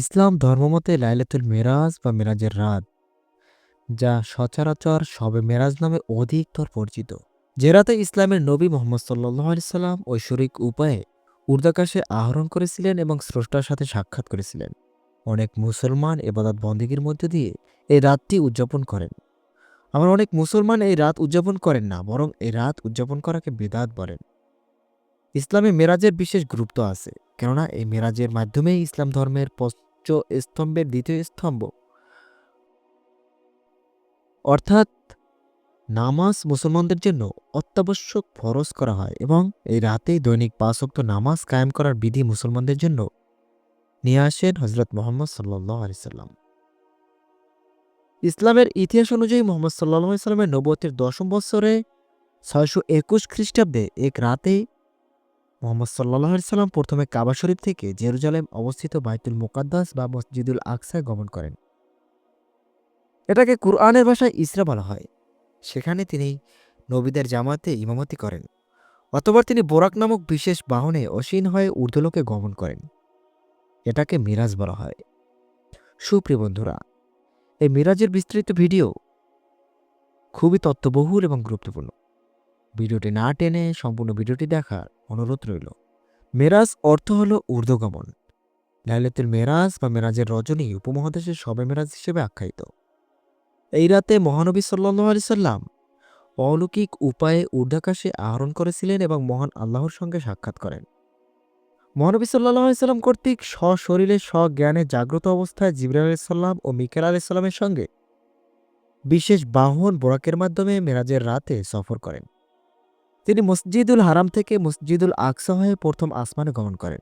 ইসলাম ধর্মমতে লাইলাতুল মেরাজ বা মেরাজের রাত, যা সচরাচর সবে মেরাজ নামে অধিকতর পরিচিত। যে রাতে ইসলামের নবী মোহাম্মদ সাল্লাহ সাল্লাম ঐশ্বরিক উপায়ে উর্দাকাশে আহরণ করেছিলেন এবং স্রষ্টার সাথে সাক্ষাৎ করেছিলেন। অনেক মুসলমান এবাদত বন্দীগীর মধ্য দিয়ে এই রাতটি উদযাপন করেন। আমার অনেক মুসলমান এই রাত উদযাপন করেন না, বরং এই রাত উদযাপন করাকে বেদাত বলেন। ইসলামে মেরাজের বিশেষ গুরুত্ব আছে, কেননা এই মেরাজের মাধ্যমেই ইসলাম ধর্মের পশ্চ স্তম্ভের দ্বিতীয় স্তম্ভ। অর্থাৎ নামাজ মুসলমানদের জন্য অত্যাবশ্যক ফরজ করা হয় এবং এই রাতেই দৈনিক পাঁচক্ত নামাজ কায়েম করার বিধি মুসলমানদের জন্য নিয়ে আসেন হজরত মোহাম্মদ সাল্লাহ আলিয়াল্লাম ইসলামের ইতিহাস অনুযায়ী মোহাম্মদ সাল্লাহ সাল্লামের নবতের দশম বৎসরে ছয়শো একুশ খ্রিস্টাব্দে এক রাতে মোহাম্মদ সাল্লাহ সাল্লাম প্রথমে কাবা শরীফ থেকে জেরুজালেম অবস্থিত বাইতুল মোকাদ্দাস বা মসজিদুল আকসায় গমন করেন। এটাকে কুরআনের ভাষায় ইসরা বলা হয়। সেখানে তিনি নবীদের জামাতে ইমামতি করেন, অতবার তিনি বোরাক নামক বিশেষ বাহনে অসীন হয়ে ঊর্ধ্বলোকে গমন করেন। এটাকে মিরাজ বলা হয়। সুপ্রিয় বন্ধুরা, এই মিরাজের বিস্তৃত ভিডিও খুবই তত্ত্ববহুল এবং গুরুত্বপূর্ণ। ভিডিওটি না টেনে সম্পূর্ণ ভিডিওটি দেখার অনুরোধ রইল। মেরাজ অর্থ হল ঊর্ধ্বগমন। লাইলাতুল মেরাজ বা মেরাজের রজনী উপমহাদেশের সবে মেরাজ হিসেবে আখ্যায়িত। এই রাতে মহানবী সাল্লাহ আলি সাল্লাম অলৌকিক উপায়ে ঊর্ধ্বাকাশে আহরণ করেছিলেন এবং মহান আল্লাহর সঙ্গে সাক্ষাৎ করেন। মহানবী সাল্লাহ সাল্লাম কর্তৃক সশরীরে স্বজ্ঞানে জাগ্রত অবস্থায় জিবরাল আলাইসাল্লাম ও মিকেল আলাইসাল্লামের সঙ্গে বিশেষ বাহন বোরাকের মাধ্যমে মেরাজের রাতে সফর করেন। তিনি মসজিদুল হারাম থেকে মসজিদুল আকসা হয়ে প্রথম আসমানে গমন করেন।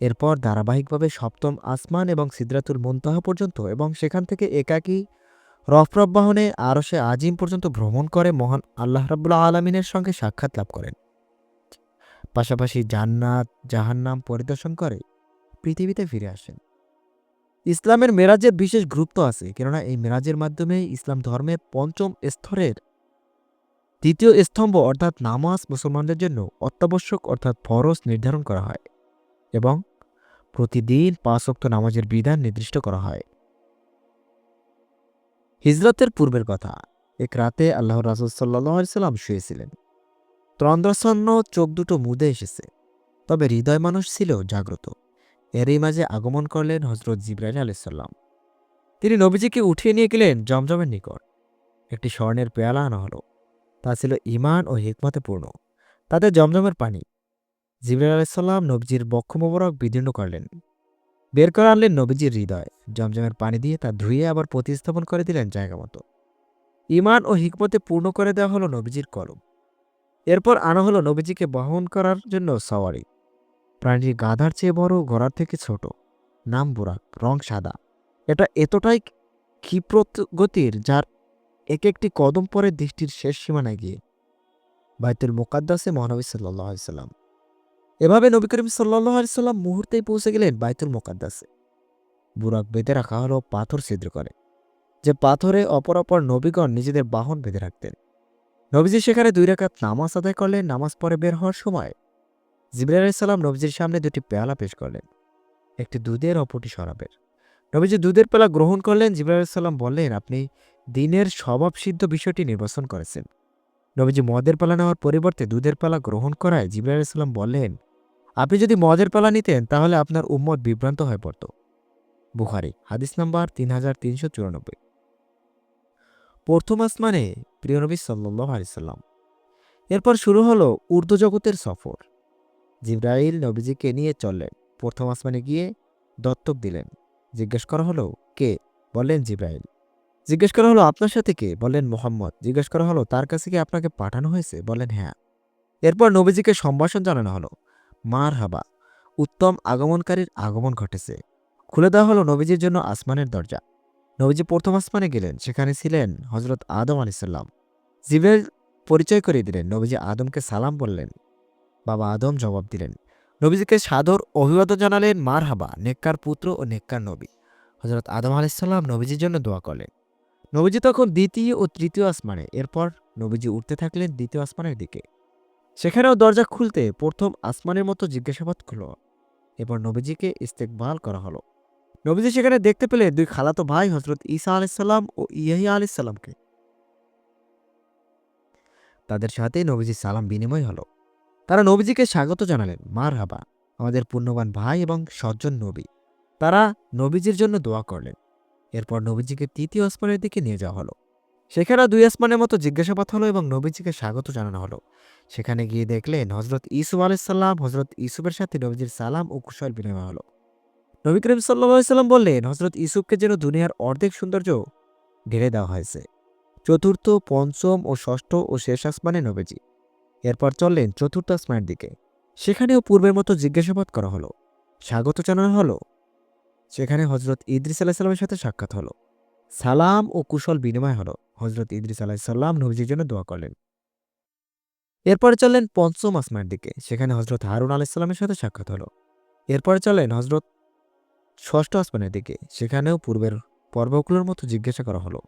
এরপর ধারাবাহিকভাবে সপ্তম আসমান এবং সিদ্রাতুল মুনতাহা পর্যন্ত এবং সেখান থেকে একাকী রফরফ বাহনে আরশে আজিম পর্যন্ত ভ্রমণ করে মহান আল্লাহ রাবুল্লাহ আলমিনের সঙ্গে সাক্ষাৎ লাভ করেন। পাশাপাশি জান্নাত, জাহান্নাম পরিদর্শন করে পৃথিবীতে ফিরে আসেন। ইসলামের মেরাজের বিশেষ গুরুত্ব আছে, কেননা এই মেরাজের মাধ্যমে ইসলাম ধর্মের পঞ্চম স্তরের দ্বিতীয় স্তম্ভ অর্থাৎ নামাজ মুসলমানদের জন্য অত্যাবশ্যক অর্থাৎ ফরজ নির্ধারণ করা হয় এবং প্রতিদিন পাঁচ অক্ত নামাজের বিধান নির্দিষ্ট করা হয়। হিজরতের পূর্বের কথা, এক রাতে আল্লাহ রাসুল সাল্লাহ সাল্লাম শুয়েছিলেন। ত্রন্দ্রাসন্ন চোখ দুটো মুদে এসেছে, তবে হৃদয় মানুষ ছিল জাগ্রত। এরই মাঝে আগমন করলেন হজরত জিব্রাইল আলাইসাল্লাম তিনি নবীজিকে উঠিয়ে নিয়ে গেলেন জমজমের নিকট। একটি স্বর্ণের পেয়ালা আনা হলো। তা ছিল ইমান ও হিকমতে পূর্ণ তাতে জমজমের পানি। জিবরাইল আলাইসাল্লাম নবজির বক্ষ মোবারক বিদীর্ণ করলেন। বের করে আনলেন নবীজির হৃদয়। জমজমের পানি দিয়ে তা ধুয়ে আবার প্রতিস্থাপন করে দিলেন জায়গা মতো। ইমান ও হিকমতে পূর্ণ করে দেওয়া হলো নবীজির কলম। এরপর আনা হলো নবীজিকে বহন করার জন্য সওয়ারি। প্রাণীটি গাধার চেয়ে বড়, ঘোড়ার থেকে ছোট। নাম বুরাক, রং সাদা। এটা এতটাই ক্ষিপ্র গতির যার এক একটি কদম পরে দৃষ্টির শেষ সীমানায় গিয়ে বাইতুল মোকাদ্দাসে মহানবী সাল্লাম। এভাবে নবী করিম সাল্লাহ সাল্লাম মুহূর্তেই পৌঁছে গেলেন বাইতুল মোকাদ্দাসে। বুরাক বেঁধে রাখা হলো, পাথর ছিদ্র করে, যে পাথরে অপর অপর নবীগণ নিজেদের বাহন বেঁধে রাখতেন। নবীজি সেখানে দুই রাকাত নামাজ আদায় করলেন, নামাজ পরে বের হওয়ার সময় জিবরাইল সাল্লাম নবীজির সামনে দুটি পেয়ালা পেশ করলেন, একটি দুধের, অপরটি শরাবের। নবীজি দুধের পেলা গ্রহণ করলেন, জিবরাইল সাল্লাম বললেন, আপনি দিনের স্বভাবসিদ্ধ বিষয়টি নির্বাচন করেছেন। নবীজি মদের পালা নেওয়ার পরিবর্তে দুধের পালা গ্রহণ করায় জিবরাইল সাল্লাম বললেন, আপনি যদি মদের পালা নিতেন, তাহলে আপনার উম্মত বিভ্রান্ত হয়ে পড়ত। বুখারি, হাদিস নাম্বার তিন হাজার তিনশো চুরানব্বই। প্রথম আসমানে প্রিয়নবী সাল্লাহ এরপর শুরু হলো উর্দু জগতের সফর। জিব্রাইল নবীজিকে নিয়ে চললেন। প্রথম আসমানে গিয়ে দত্তক দিলেন। জিজ্ঞেস করা হলো, কে? বললেন জিব্রাইল। জিজ্ঞেস করা হলো, আপনার সাথে কে? বলেন মোহাম্মদ। জিজ্ঞেস করা হলো, তার কাছে কি আপনাকে পাঠানো হয়েছে? বলেন হ্যাঁ। এরপর নবীজিকে সম্ভাষণ জানানো হলো মার হাবা উত্তম আগমনকারীর আগমন ঘটেছে। খুলে দেওয়া হলো নবীজির জন্য আসমানের দরজা। নবীজি প্রথম আসমানে গেলেন, সেখানে ছিলেন হজরত আদম আলিসাল্লাম জিব্রাইল পরিচয় করিয়ে দিলেন, নবীজি আদমকে সালাম বললেন। বাবা আদম জবাব দিলেন, নবীজিকে সাদর অভিবাদন জানালেন মার হাবা নেককার পুত্র ও নেককার নবী। হজরত আদম আলাইসাল্লাম নবীজির জন্য দোয়া করলেন। নবীজি তখন দ্বিতীয় ও তৃতীয় আসমানে, এরপর নবীজি উঠতে থাকলেন দ্বিতীয় আসমানের দিকে। সেখানেও দরজা খুলতে প্রথম আসমানের মতো জিজ্ঞাসাবাদ খুলল এবার নবীজিকে ইস্তেকবাল করা হলো। নবীজি সেখানে দেখতে পেলে দুই খালাতো ভাই হজরত ঈসা আলাইসাল্লাম ও ইয়াহিয়া আলাইসাল্লামকে তাদের সাথে নবীজি সালাম বিনিময় হলো। তারা নবীজিকে স্বাগত জানালেন মার হাবা আমাদের পুণ্যবান ভাই এবং সজ্জন নবী। তারা নবীজির জন্য দোয়া করলেন। এরপর নবীজিকে তৃতীয় আসমানের দিকে নিয়ে যাওয়া হলো। সেখানে দুই আসমানের মতো জিজ্ঞাসাবাদ হলো এবং নবীজিকে স্বাগত জানানো হলো। সেখানে গিয়ে দেখলেন হজরত ইসুফ আলাইসাল্লাম হজরত ইসুফের সাথে নবীজির সালাম ও কুশল বিনিময় হলো। নবী করিম সাল্লাম বললেন হজরত ইসুফকে যেন দুনিয়ার অর্ধেক সৌন্দর্য ঢেলে দেওয়া হয়েছে। চতুর্থ, পঞ্চম ও ষষ্ঠ ও শেষ আসমানে নবীজি। এরপর চললেন চতুর্থ আসমানের দিকে। সেখানেও পূর্বের মতো জিজ্ঞাসাবাদ করা হলো। স্বাগত জানানো হলো। সেখানে হজরত ইদ্রিস আলাহিসাল্লামের সাথে সাক্ষাৎ হলো। সালাম ও কুশল বিনিময় হলো। হজরত ইদ্রিস আলাহিসাল্লাম নবীজির জন্য দোয়া করলেন। এরপরে চললেন পঞ্চম আসমানের দিকে। সেখানে হজরত হারুন আলাইসাল্লামের সাথে সাক্ষাৎ হলো। এরপরে চললেন হজরত ষষ্ঠ আসমানের দিকে। সেখানেও পূর্বের পর্বগুলোর মতো জিজ্ঞাসা করা হলো।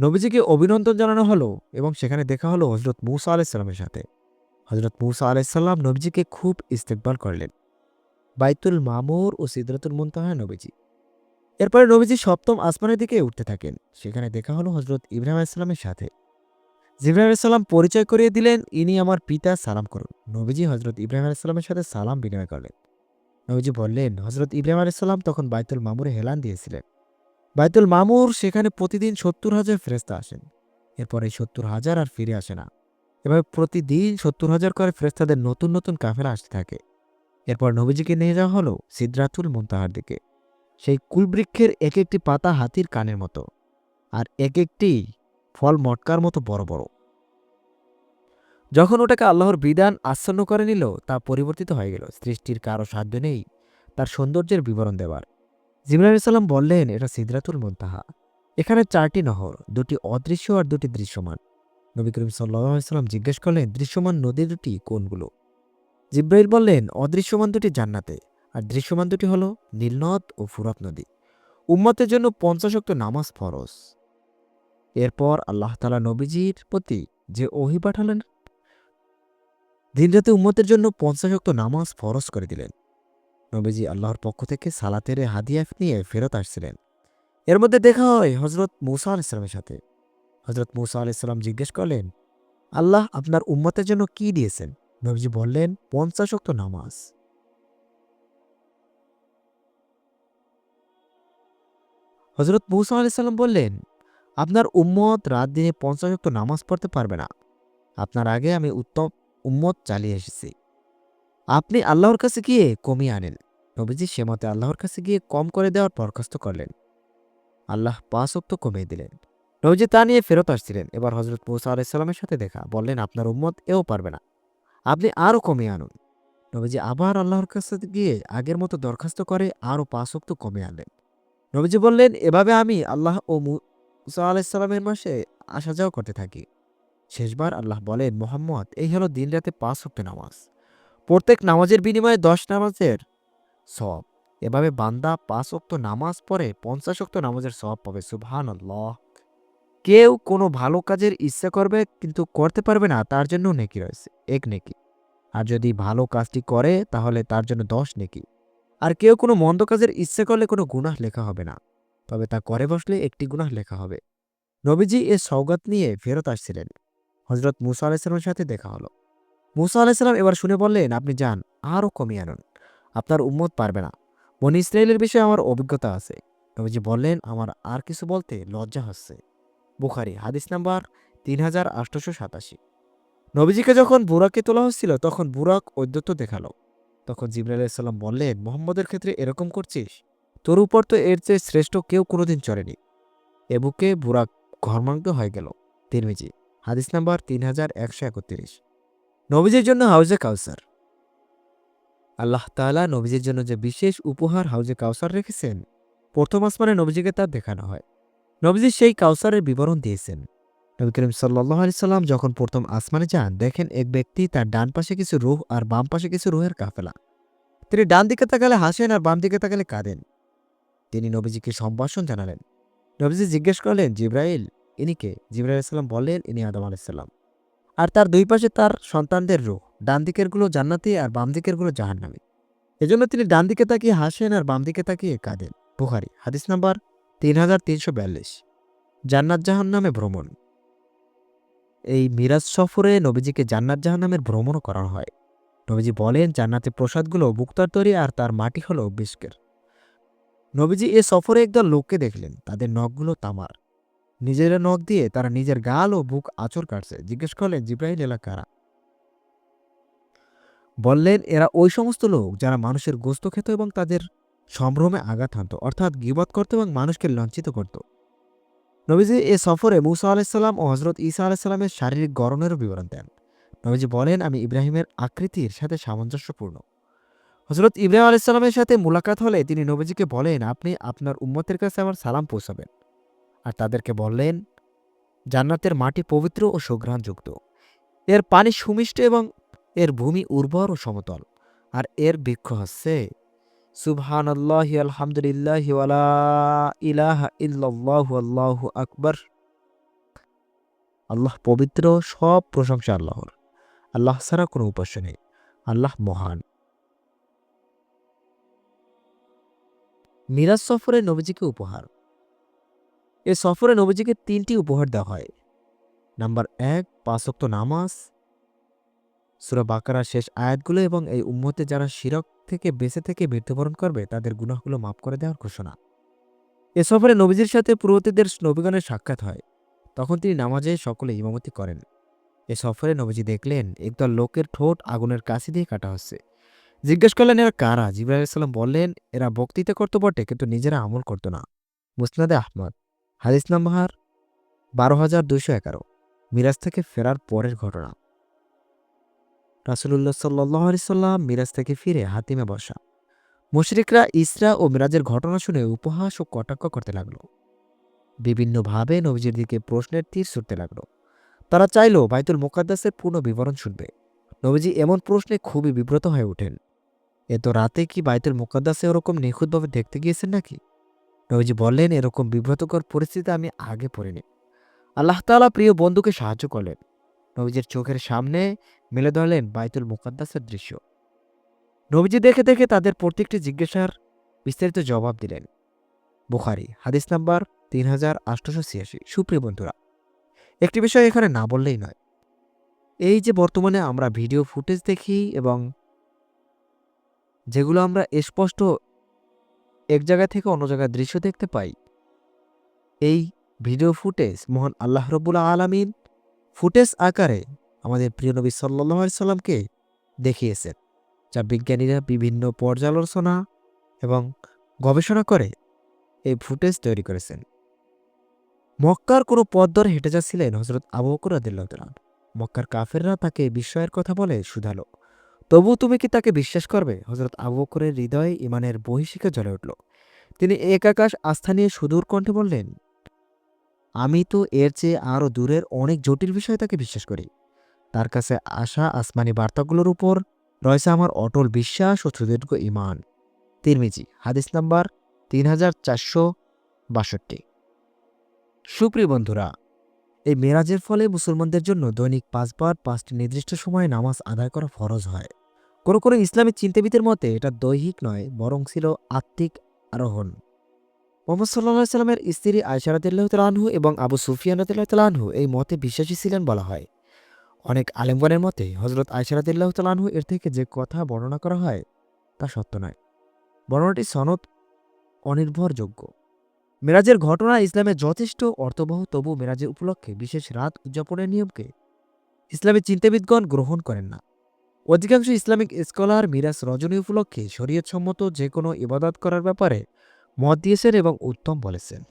নবীজিকে অভিনন্দন জানানো হলো এবং সেখানে দেখা হলো হজরত মুসা আলাইসাল্লামের সাথে। হজরত মুসা আলাইসাল্লাম নবীজিকে খুব ইস্তেকবার করলেন। বাইতুল মামুর ও সিদরাতুল মুনতাহা নবীজি। এরপরে নবীজি সপ্তম আসমানের দিকে উঠতে থাকেন। সেখানে দেখা হলো হজরত ইব্রাহিম আলাইসাল্লামের সাথে। জিব্রাহিম আলাইসাল্লাম পরিচয় করিয়ে দিলেন, ইনি আমার পিতা, সালাম করুন। নবীজি হজরত ইব্রাহিম আলাইসাল্লামের সাথে সালাম বিনিময় করলেন। নবীজি বললেন হজরত ইব্রাহিম আলাইসাল্লাম তখন বাইতুল মামুরে হেলান দিয়েছিলেন। বাইতুল মামুর সেখানে প্রতিদিন সত্তর হাজার ফেরেস্তা আসেন। এরপর এই সত্তর হাজার আর ফিরে আসে না। এভাবে প্রতিদিন সত্তর হাজার করে ফেরেস্তাদের নতুন নতুন কাফেলা আসতে থাকে। এরপর নবীজিকে নিয়ে যাওয়া হলো সিদ্রাতুল মুনতাহার দিকে। সেই কুলবৃক্ষের এক একটি পাতা হাতির কানের মতো আর এক একটি ফল মটকার মতো বড় বড়। যখন ওটাকে আল্লাহর বিধান আচ্ছন্ন করে নিল, তা পরিবর্তিত হয়ে গেল। সৃষ্টির কারও সাধ্য নেই, তার সৌন্দর্যের বিবরণ দেওয়ার। জিবরাইল সাল্লাম বললেন, এটা সিদরাতুল মুনতাহা। এখানে চারটি নহর, দুটি অদৃশ্য আর দুটি দৃশ্যমান। নবী করিম সাল্লাম জিজ্ঞেস করলেন, দৃশ্যমান নদী দুটি কোনগুলো? জিব্রাইল বললেন, অদৃশ্যমান দুটি জান্নাতে। আর দৃশ্যমান দুটি হল নীলনদ ও ফুরাত নদী। উম্মতের জন্য পঞ্চাশক্ত নামাজ ফরজ। এরপর আল্লাহ তালা নবীজির প্রতি যে ওহি পাঠালেন, দিনরাতে উম্মতের জন্য পঞ্চাশক্ত নামাজ ফরজ করে দিলেন। নবীজি আল্লাহর পক্ষ থেকে সালাতের হাদিয়া নিয়ে ফেরত আসছিলেন। এর মধ্যে দেখা হয় হজরত মুসা আল ইসলামের সাথে। হজরত মুসা আল ইসলাম জিজ্ঞেস করলেন, আল্লাহ আপনার উম্মতের জন্য কি দিয়েছেন? নবীজি বললেন পঞ্চাশক্ত নামাজ। হজরত মুসা আলাইসাল্লাম বললেন, আপনার উম্মত রাত দিনে পঞ্চাশক্ত নামাজ পড়তে পারবে না। আপনার আগে আমি উত্তম উম্মত চালিয়ে এসেছি। আপনি আল্লাহর কাছে গিয়ে কমিয়ে আনেন। নবীজি সে মতে আল্লাহর কাছে গিয়ে কম করে দেওয়ার বরখাস্ত করলেন। আল্লাহ পাঁচ অক্ত কমিয়ে দিলেন। নবীজি তা নিয়ে ফেরত আসছিলেন। এবার হজরত মুসা আলাইসাল্লামের সাথে দেখা, বললেন, আপনার উম্মত এও পারবে না। আপনি আরও কমিয়ে আনুন। নবীজি আবার আল্লাহর কাছে গিয়ে আগের মতো দরখাস্ত করে আরও পাঁচ অক্ত কমিয়ে আনলেন। নবীজি বললেন, এভাবে আমি আল্লাহ ও মুসা আলাইসাল্লামের মাসে আসা যাওয়া করতে থাকি। শেষবার আল্লাহ বলেন, মোহাম্মদ, এই হলো দিন রাতে পাঁচ অক্ত নামাজ। প্রত্যেক নামাজের বিনিময়ে দশ নামাজের সব এভাবে বান্দা পাঁচ অক্ত নামাজ পড়ে পঞ্চাশ অক্ত নামাজের সব পাবে। সুবহান আল্লাহ কেউ কোনো ভালো কাজের ইচ্ছা করবে কিন্তু করতে পারবে না, তার জন্য নেকি রয়েছে, এক নেকি। আর যদি ভালো কাজটি করে, তাহলে তার জন্য দশ নেকি। আর কেউ কোনো মন্দ কাজের ইচ্ছে করলে কোনো গুনাহ লেখা হবে না। তবে তা করে বসলে একটি গুনাহ লেখা হবে। নবীজি এ সৌগাত নিয়ে ফেরত আসছিলেন। হজরত মুসা আলাইসালামের সাথে দেখা হলো। মুসা আলাইসালাম এবার শুনে বললেন, আপনি যান আরও কমিয়ে আনুন। আপনার উম্মত পারবে না। বনি ইসরায়েলের বিষয়ে আমার অভিজ্ঞতা আছে। নবীজি বললেন, আমার আর কিছু বলতে লজ্জা হচ্ছে। বুখারি, হাদিস নাম্বার তিন হাজার আটশোশো সাতাশি। নবীজিকে যখন বুরাকে তোলা হচ্ছিল, তখন বুরাক ঐদ্যত্য দেখাল। তখন জিবরাইল সাল্লাম বললেন, মোহাম্মদের ক্ষেত্রে এরকম করছিস? তোর উপর তো এর চেয়ে শ্রেষ্ঠ কেউ কোনোদিন চড়েনি। এ বুকে বুরাক ঘর্মাঙ্গ হয়ে গেল। তিরমিজি, হাদিস নাম্বার তিন হাজার একশো একত্রিশ। নবীজের জন্য হাউজে কাউসার। আল্লাহ তাআলা নবীজের জন্য যে বিশেষ উপহার হাউজে কাউসার রেখেছেন, প্রথম আসমানে নবীজিকে তা দেখানো হয়। নবীজি সেই কাউসারের বিবরণ দিয়েছেন। নবী করিম সাল্লাহ আলি সাল্লাম যখন প্রথম আসমানে যান, দেখেন এক ব্যক্তি তার ডান পাশে কিছু রুহ আর বাম পাশে কিছু রুহের কাফেলা। তিনি ডান দিকে তাকালে হাসেন আর বাম দিকে তাকালে কাঁদেন। তিনি নবীজিকে সম্ভাষণ জানালেন। নবীজি জিজ্ঞেস করলেন, জিব্রাইল, ইনি কে? জিব্রাইল সাল্লাম বললেন, ইনি আদম আলাইসাল্লাম আর তার দুই পাশে তার সন্তানদের রুহ, ডান দিকেরগুলো জান্নাতি আর বাম দিকেরগুলো জাহান্নামি। এজন্য তিনি ডান দিকে তাকিয়ে হাসেন আর বাম দিকে তাকিয়ে কাঁদেন। বুখারি, হাদিস নাম্বার তিন হাজার তিনশো বিয়াল্লিশ। জান্নাত জাহান নামে ভ্রমণ। এই মিরাজ সফরে নবীজিকে জান্নাত জাহান নামের ভ্রমণও করানো হয়। নবীজি বলেন জান্নাতের প্রসাদগুলো মুক্তার তৈরি আর তার মাটি হলো বিস্কের। নবীজি এ সফরে একদল লোককে দেখলেন, তাদের নখগুলো তামার। নিজেরা নখ দিয়ে তারা নিজের গাল ও বুক আচর কাটছে। জিজ্ঞেস করলেন জিব্রাহিল এলা কারা? বললেন, এরা ওই সমস্ত লোক যারা মানুষের গোস্ত খেত এবং তাদের সম্ভ্রমে আঘাত হানত, অর্থাৎ গিবত করত এবং মানুষকে লঞ্চিত করত। নবীজি এ সফরে মুসা আলাইসাল্লাম ও হজরত ঈসা আলাইসাল্লামের শারীরিক গড়নেরও বিবরণ দেন। নবীজি বলেন, আমি ইব্রাহিমের আকৃতির সাথে সামঞ্জস্যপূর্ণ। হজরত ইব্রাহিম আলাইসাল্লামের সাথে মুলাকাত হলে তিনি নবীজিকে বলেন, আপনি আপনার উম্মতের কাছে আমার সালাম পৌঁছাবেন। আর তাদেরকে বললেন, জান্নাতের মাটি পবিত্র ও সুঘ্রাণযুক্ত। এর পানি সুমিষ্ট এবং এর ভূমি উর্বর ও সমতল। আর এর বৃক্ষ হচ্ছে সুবহান আল্লাহ আলহামদুলিল্লাহ ওয়ালা ইলাহা ইল্লাল্লাহু, আল্লাহু আকবার। আল্লাহ পবিত্র, সব প্রশংসা আল্লাহর। আল্লাহ ছাড়া কোনো উপাস্য নেই। আল্লাহ মহান। মিরাজ সফরে নবীজিকে উপহার। এ সফরে নবীজিকে তিনটি উপহার দেওয়া হয়। নাম্বার এক পাঁচক্ত নামাজ। সুরা বাকারার শেষ আয়াতগুলো এবং এই উম্মতে যারা শিরক থেকে বেঁচে থেকে মৃত্যুবরণ করবে, তাদের গুনাহগুলো মাফ করে দেওয়ার ঘোষণা। এ সফরে নবীজির সাথে পুরোহিতদের নবীগণের সাক্ষাৎ হয়। তখন তিনি নামাজে সকলে ইমামতি করেন। এ সফরে নবীজি দেখলেন, একদল লোকের ঠোঁট আগুনের কাছে দিয়ে কাটা হচ্ছে। জিজ্ঞেস করলেন, এরা কারা? জিব্রাহিম বললেন, এরা বক্তৃতা করতে বটে, কিন্তু নিজেরা আমল করতো না। মুসনাদে আহমদ, হাদিস নাম্বার বারো হাজার দুইশো এগারো, মিরাজ থেকে ফেরার পরের ঘটনা। রাসুলুল্লাহ সাল্লাহ মিরাজ থেকে ফিরে হাতিমে বসা। মুশরিকরা ইসরা ও মিরাজের ঘটনা শুনে উপহাস ও কটাক্ষ করতে লাগল। বিভিন্নভাবে নবীজির দিকে প্রশ্নের তীর ছুটতে লাগল। তারা চাইল বাইতুল মোকাদ্দাসের পূর্ণ বিবরণ শুনবে। নবীজি এমন প্রশ্নে খুবই বিব্রত হয়ে ওঠেন। এত রাতে কি বাইতুল মোকাদ্দাসে ওরকম নিখুঁতভাবে দেখতে গিয়েছেন নাকি? নবীজি বললেন, এরকম বিব্রতকর পরিস্থিতি আমি আগে পড়িনি। আল্লাহ তাআলা প্রিয় বন্ধুকে সাহায্য করলেন। নবীজির চোখের সামনে মেলে ধরলেন বাইতুল মুকাদ্দাসের দৃশ্য। নবীজি দেখে দেখে তাদের প্রত্যেকটি জিজ্ঞাসার বিস্তারিত জবাব দিলেন। বুখারি, হাদিস নাম্বার তিন হাজার আটশোশো ছিয়াশি। সুপ্রিয় বন্ধুরা, একটি বিষয় এখানে না বললেই নয়। এই যে বর্তমানে আমরা ভিডিও ফুটেজ দেখি এবং যেগুলো আমরা স্পষ্ট এক জায়গা থেকে অন্য জায়গায় দৃশ্য দেখতে পাই, এই ভিডিও ফুটেজ মহান আল্লাহ রবুল্লা আলমিন ফুটেজ আকারে আমাদের প্রিয় নবী সাল্লাহ সাল্লামকে দেখিয়েছেন, যা বিজ্ঞানীরা বিভিন্ন পর্যালোচনা এবং গবেষণা করে এই ফুটেজ তৈরি করেছেন। মক্কার কোনো পথ ধরে হেঁটে যাচ্ছিলেন হজরত আবু বকর মক্কার কাফেররা তাকে বিস্ময়ের কথা বলে শুধালো। তবু তুমি কি তাকে বিশ্বাস করবে? হজরত আবু বকরের হৃদয়ে ইমানের বহিশিখা জ্বলে উঠল। তিনি এক আকাশ আস্থা নিয়ে সুদূর কণ্ঠে বললেন আমি তো এর চেয়ে আরও দূরের অনেক জটিল বিষয় তাকে বিশ্বাস করি। তার কাছে আসা আসমানি বার্তাগুলোর উপর রয়েছে আমার অটল বিশ্বাস ও সুদীর্ঘ ইমান তিরমিজি, হাদিস নাম্বার তিন হাজার চারশো বাষট্টি। সুপ্রিয় বন্ধুরা, এই মেরাজের ফলে মুসলমানদের জন্য দৈনিক পাঁচবার পাঁচটি নির্দিষ্ট সময়ে নামাজ আদায় করা ফরজ হয়। কোনো কোনো ইসলামী চিন্তাবিদের মতে এটা দৈহিক নয়, বরং ছিল আত্মিক আরোহণ। মোহাম্মদ সাল্লাহ সাল্লামের স্ত্রী আয়সারাদিল্লাহ তালাহু এবং আবু সুফিয়ান তালাহু এই মতে বিশ্বাসী ছিলেন বলা হয়। অনেক আলেমগণের মতে হজরত আয়সারাদিল্লাহ তালাহু এর থেকে যে কথা বর্ণনা করা হয় তা সত্য নয়। বর্ণনাটি সনদ অনির্ভরযোগ্য। মেরাজের ঘটনা ইসলামে যথেষ্ট অর্থবহ, তবু মেরাজের উপলক্ষে বিশেষ রাত উদযাপনের নিয়মকে ইসলামী চিন্তাবিদগণ গ্রহণ করেন না। অধিকাংশ ইসলামিক স্কলার মিরাজ রজনী উপলক্ষে শরীয়তসম্মত যে কোনো ইবাদত করার ব্যাপারে মত এবং উত্তম বলেছেন।